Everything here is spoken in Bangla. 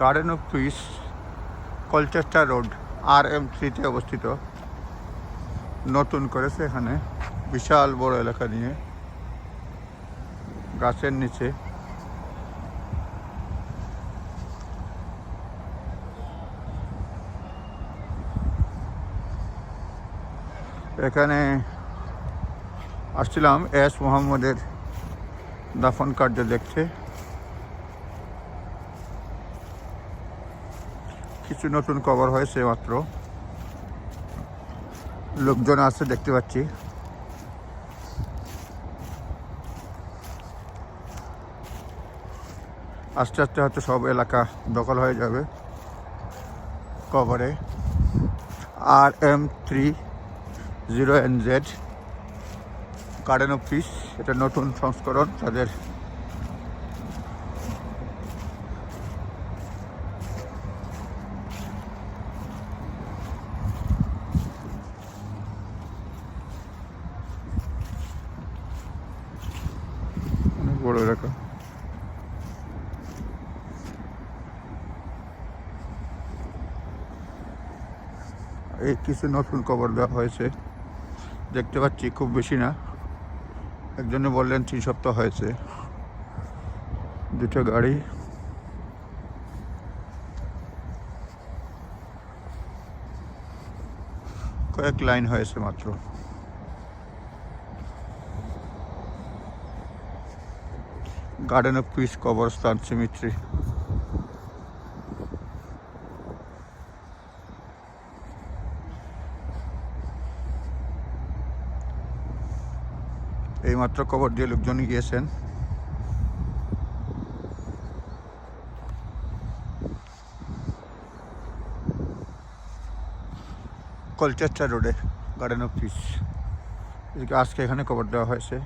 Garden of peace Colchester road R M থ্রিতে অবস্থিত। নতুন করেছে এখানে। বিশাল বড় এলাকা নিয়ে। গাছের নিচে। এখানে আসছিলাম এস মোহাম্মদের দাফন কার্য দেখতে। কিছু নতুন কভার হয়েছে মাত্র। লোকজন আছে, দেখতে পাচ্ছি। আস্তে আস্তে হয়তো সব এলাকা দখল হয়ে যাবে কভারে R M three zero N Z garden of peace এটা নতুন সংস্করণ, তাদের বড় এলাকা এই কিছু নতুন কভার দেওয়া হয়েছে। দেখতে পাচ্ছি খুব বেশি না। একজনে বললেন তিন সপ্তাহ হয়েছে। দুটো গাড়ি। কয়েক লাইন হয়েছে মাত্র। গার্ডেন অফ পিস কবরস্থান সিমিট্রি। এইমাত্র কবর দিয়ে লোকজন গিয়েছেন। কলচেস্টার রোডে গার্ডেন অফ পিস আজকে এখানে কবর দেওয়া হয়েছে।